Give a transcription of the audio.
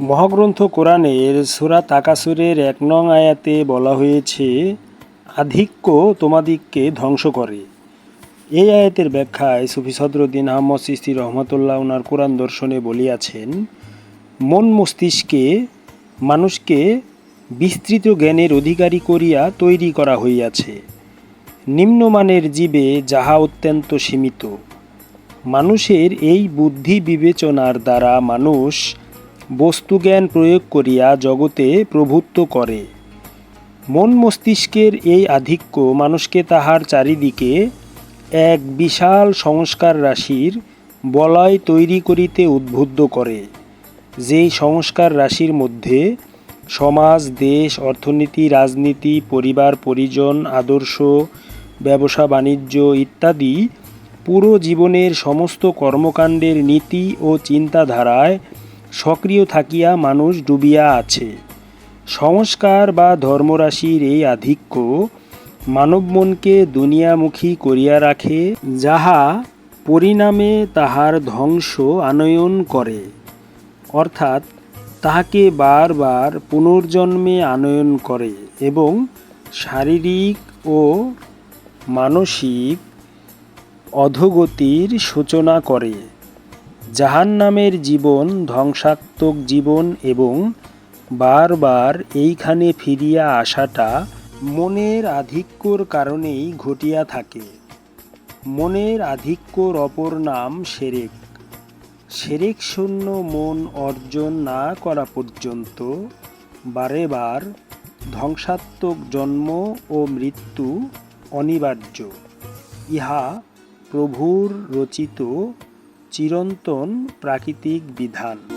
মহাগ্রন্থ কোরআনের সুরা তাকাসুরের এক নং আয়াতে বলা হয়েছে, আধিক্য তোমাদিগকে ধ্বংস করে। এই আয়াতের ব্যাখ্যায় সুফি সদরুদ্দিন আহমদ সিস্তি রহমতুল্লাহ ওনার কোরআন দর্শনে বলিয়াছেন, মন মস্তিষ্কে, মানুষকে বিস্তৃত জ্ঞানের অধিকারী করিয়া তৈরি করা হইয়াছে। নিম্নমানের জীবে যাহা অত্যন্ত সীমিত, মানুষের এই বুদ্ধি বিবেচনার দ্বারা মানুষ বস্তুজ্ঞান প্রয়োগ করিয়া জগতে প্রভুত্ব করে। মন মস্তিষ্কের এই আধিক্য মানুষকে তাহার চারিদিকে এক বিশাল সংস্কার রাশির বলয় তৈরি করিতে উদ্বুদ্ধ করে। যেই সংস্কার রাশির মধ্যে সমাজ, দেশ, অর্থনীতি, রাজনীতি, পরিবার, পরিজন, আদর্শ, ব্যবসা, বাণিজ্য ইত্যাদি পুরো জীবনের সমস্ত কর্মকাণ্ডের নীতি ও চিন্তাধারায় সক্রিয় থাকিয়া মানুষ ডুবিয়া আছে। সংস্কার বা ধর্মরাশির এই আধিক্য মানব মনকে দুনিয়ামুখী করিয়া রাখে, যাহা পরিণামে তাহার ধ্বংস আনয়ন করে। অর্থাৎ তাহাকে বারবার পুনর্জন্মে আনয়ন করে এবং শারীরিক ও মানসিক অধোগতির সূচনা করে। জাহান্নামের জীবন, ধ্বংসাত্মক জীবন এবং বারবার এইখানে ফিরিয়া আসাটা মনের আধিক্যর কারণেই ঘটিয়া থাকে। মনের আধিক্যর অপর নাম সেরেক। সেরেক শূন্য মন অর্জন না করা পর্যন্ত বারে বার ধ্বংসাত্মক জন্ম ও মৃত্যু অনিবার্য। ইহা প্রভুর রচিত চিরন্তন প্রাকৃতিক বিধান।